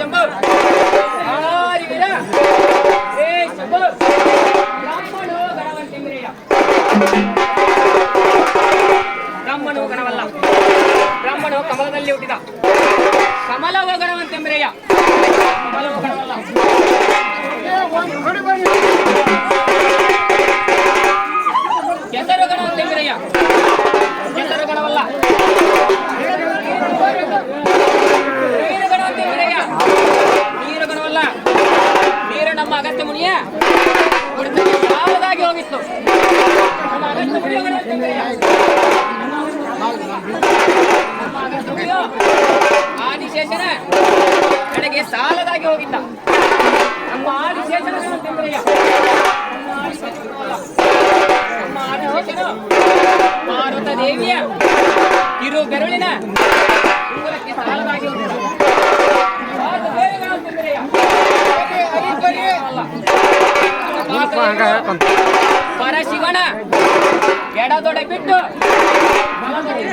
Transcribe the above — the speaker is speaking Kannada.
ಶಂಭು ವೀರ ಹೇ ಶಂಭು ಬ್ರಾಹ್ಮಣೋ ಗಣವಂತಿಂದ್ರಿಯ ಬ್ರಾಹ್ಮಣೋ ಗಣವಲ್ಲ. ಬ್ರಾಹ್ಮಣೋ ಕಮಲದಲ್ಲಿ ಹುಟ್ಟಿದ. ಕಮಲವೋ ಗಣವಂತೆಂಬರೆಯ ಅಗತ್ಯ ಮುನಿಯ? ಸಾಲದಾಗಿ ಹೋಗಿತ್ತು? ಆದಿಶೇಷನ ಕಡೆಗೆ ಸಾಲದಾಗಿ ಹೋಗಿದ್ದ. ನಮ್ಮ ಆದಿಶೇಷನ ಮಾರುತ ದೇವಿಯ ಇರು ಬೆರಳಿನ ಸಾಲದಾಗಿ ಹೋಗಿದ್ದ. ಪರಶಿವನ ಎಡದೊಡೆ ಬಿಟ್ಟು. ಬಲದೊಡೆ